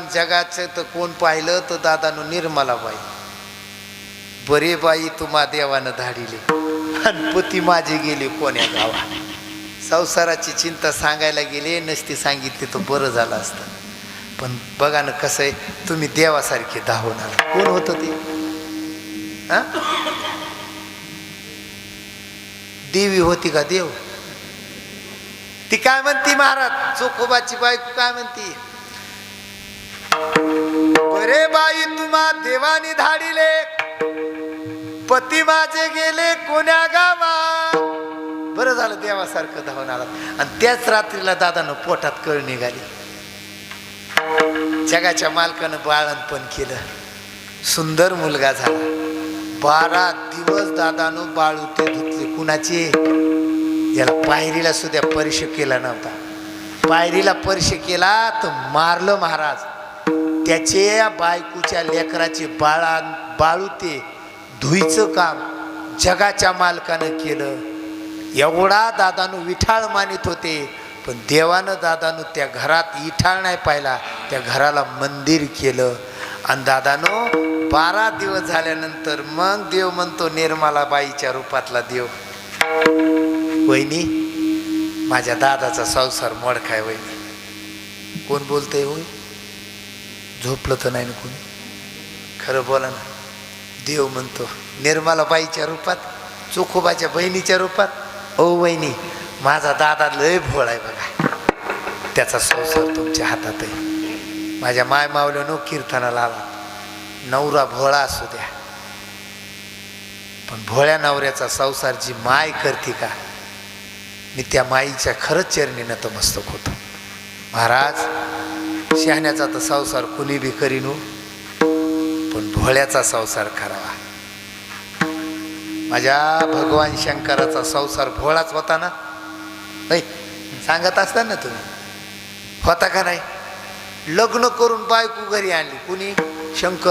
जगाचं तर कोण पाहिलं तर दादानं निर्मला बाई. बरे बाई तुम्हा देवानं धाडिले. आणि पती माझे गेले कोण्या गावा संसाराची चिंता सांगायला गेले नसती सांगितली तर बरं झालं असतं. पण बघा ना कसं आहे तुम्ही देवासारखे धावून आला. कोण होतं ते? देवी होती का देव? ती काय म्हणती महाराज? चोखोबाची बायको काय म्हणती? देवानी धाडिले. पती माझे गेले कोण्या गावा बरं झालं देवासारखं धावून आला. आणि त्याच रात्रीला दादानं पोटात कळ निघाली. जगाच्या मालकानं बाळणपण केलं. सुंदर मुलगा झाला. बारा दिवस दादानं बाळूते धुतले कुणाचे? याला पायरीला सुद्धा परिचय केला नव्हता. पायरीला परिचय केला तर मारलं महाराज. त्याच्या बायकोच्या लेकराचे बाळा बाळू ते धुईचं काम जगाच्या मालकानं केलं. एवढा दादानं विठाळ मानित होते पण देवानं दादानं त्या घरात इठाळ नाही पाहिला. त्या घराला मंदिर केलं. आणि दादानं बारा दिवस झाल्यानंतर मग देव म्हणतो निर्मला बाईच्या रूपातला देव. वहिनी माझ्या दादाचा संसार मोडखाय वहिनी. कोण बोलतंय होय झोपलं तर नाही ना कोणी? खरं बोला ना. देव म्हणतो निर्मलाबाईच्या रूपात चोखोबाच्या बहिणीच्या रूपात ओ वहिनी माझा दादा लय भोळ आहे बघा. त्याचा संसार तुमच्या हातात आहे. माझ्या माय मावल्यानं कीर्तनाला आला नवरा भोळा असू द्या. पण भोळ्या नवऱ्याचा संसार जी माय करते का मी त्या माईच्या खरंच चरणी नतमस्तक होतो. महाराज शहाण्याचा तर संसार कुणी बी करीनू पण भोळ्याचा संसार करावा. माझ्या भगवान शंकराचा संसार भोळाच होता ना? सांगत असता ना तुम्ही? होता का नाही? लग्न करून बायको घरी आणली कुणी? शंकर.